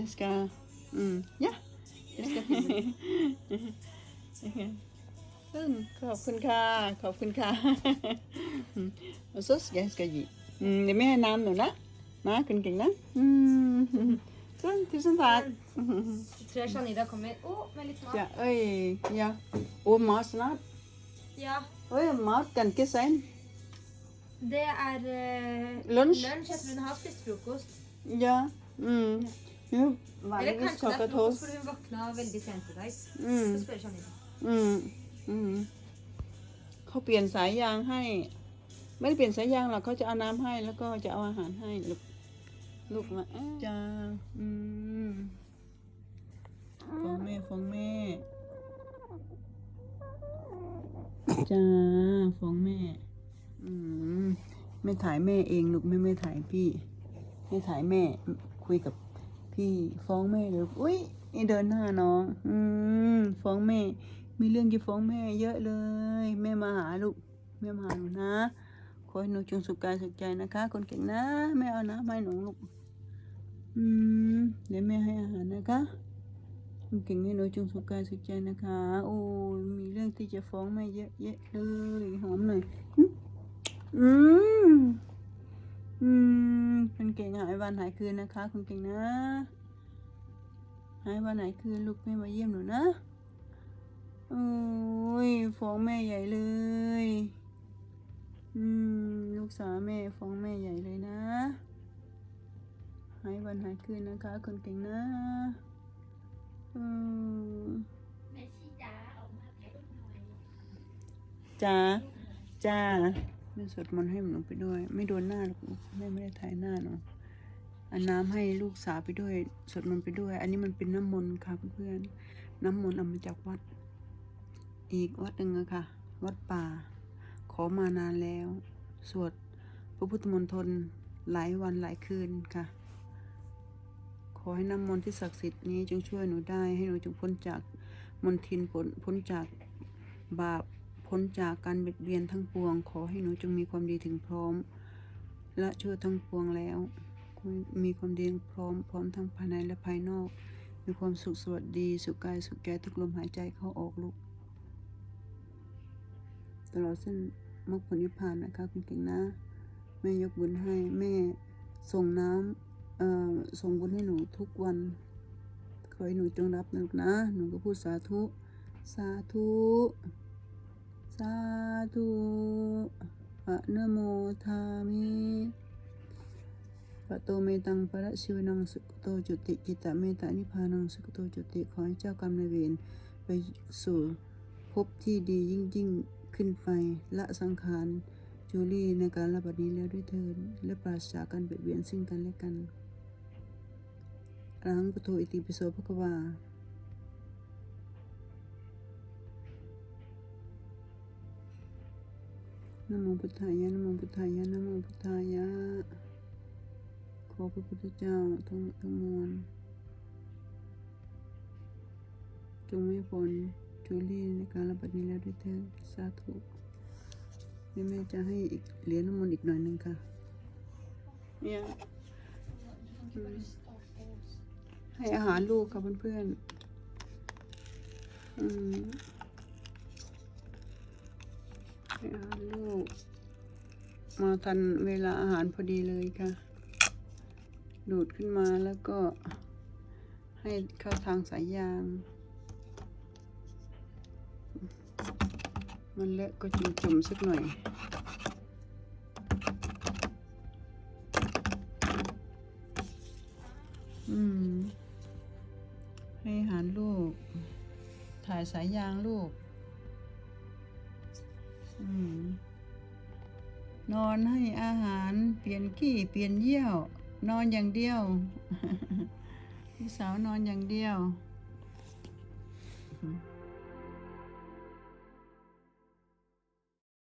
Jag ska... Mm. Ja. Jag ska filma. อืมขอบคุณค่ะ ขอบคุณค่ะ อืมoch så ska jag ska ge. Mm, det är med namn nu, na? Na, kun king na? Mm. Så, tusen tack. Tror jeg Shanida kommer. Å, med litt mat. Ja, oj, ja. Och mat snart. Ja, Oj, mat ganske sen. det er eh, Lunsj. lunsj. Jeg tror hun har spist frokost. Ja. Mm. Jo, Eller vanligvis kanskje det klokka er tolv. frokost, for hun våkna veldig sent i dag. Mm. Skal spørre Shanida. อืมอืมเขาเปลี่ยนสายยางให้ ไม่ได้เปลี่ยนสายยางหรอกเขาจะเอาน้ำให้แล้วก็จะเอาอาหารให้ลูกลูกมาอ้าวจ้าอืมฟ้องแม่ฟ้องแม่จ้าฟ้องแม่ อืมไม่ถ่ายแม่เองลูกไม่ไม่ถ่ายพี่ ไม่ถ่ายแม่คุยกับ พี่ฟ้องแม่เลยอุ้ยเดินหน้าน้อง อืมฟ้องแม่ มีเรื่องจะฟ้องแม่เยอะเลย แม่มาหาลูกแม่มาหาหนูนะขอให้หนูจงสุขกายสุขใจนะคะ คนเก่งนะแม่เอาน้ำให้หนูลูกอืมเดี๋ยวแม่ให้อาหารนะคะคนเก่งให้หนูจงสุขกายสุขใจนะคะ โอ้ยมีเรื่องที่จะฟ้องแม่เยอะแยะเลยหอมหน่อยอืม วันหายคืนนะคะคนเก่งนะ หายวันหายคืนลูกแม่มาเยี่ยมหนูนะโอ้ยฟ้องแม่ใหญ่เลย อืมลูกสาวแม่ฟ้องแม่ใหญ่เลยนะ หายวันหายคืนนะคะคนเก่งนะอืมแม่ชีจ๋าออกมาถ่ายรูปหน่อยจ้าจ้าแม่สวดมนต์ให้หนูไปด้วย ไม่โดนหน้าหรอกแม่ไม่ได้ถ่ายหน้าหนู นน้ำให้ลูกสาวไปด้วยสวดมนต์ไปด้วย อันนี้มันเป็นน้ำมนต์ค่ะเพื่อนๆน้ำมนต์เอามาจากวัด อีกวัดหนึ่งอะค่ะ วัดป่า ขอมานานแล้ว สวดพระพุทธมนตรหลายวันหลายคืนค่ะ ขอให้น้ำมนต์ที่ศักดิ์สิทธิ์นี้จงช่วยหนูได้ให้หนูจงพ้นจากมนทินพ้นพ้นจากบาปพ้นจากการเบียดเบียนทั้งปวง ขอให้หนูจงมีความดีถึงพร้อม และชั่วทั้งปวงแล้ว มีความดีพร้อมพร้อมทั้งภายในและภายนอก มีความสุขสวัสดี สุขกายสุขใจทุกลมหายใจเข้าออกลูกตลอดเส้นมรรคผลนิพพานนะคะคุณเก่งนะ แม่ยกบุญให้แม่ส่งน้ำเอ่อส่งบุญให้หนูทุกวันขอให้หนูจงรับนะลูกนะ หนูก็พูดสาธุ สาธุ สาธุอะนะโมทามิ ปะโตเมตังปะระชิวนังสุขโตจุติกิตะเมตานิพานังสุขโตจุติขอให้เจ้ากรรมนายเวรไปสู่ภพที่ดียิ่งยิ่งขึ้นไปละสังขารจูลี่ในการระบัดนี้แล้วด้วยเถิดและปราศจากการเบียดเบียนซึ่งกันและกันรังปโตอิติปิโสภะควานะโมพุทธายะนะโมพุทธายะนะโมพุทธายะ อพระพุทธเจ้าทั้งทั้งมวลจงให้ผลจูลี่ในการรับบัดนี้แล้วด้วยเถิดสาธุเดี๋ยวแม่จะให้อีกเหรียญน้ำมนต์อีกหน่อยหนึ่งค่ะเนี่ยให้อาหารลูกค่ะเพื่อนๆอืมให้อาหารลูก มาทันเวลาอาหารพอดีเลยค่ะ ดูดขึ้นมาแล้วก็ให้เข้าทางสายยาง มันเลอะก็จุ่มจุ่มๆสักหน่อย อืม ให้หารลูก ถ่ายสายยางลูก อืม นอนให้อาหารเปลี่ยนขี้เปลี่ยนเยี่ยว นอนอย่างเดียวพี่สาวนอนอย่างเดียว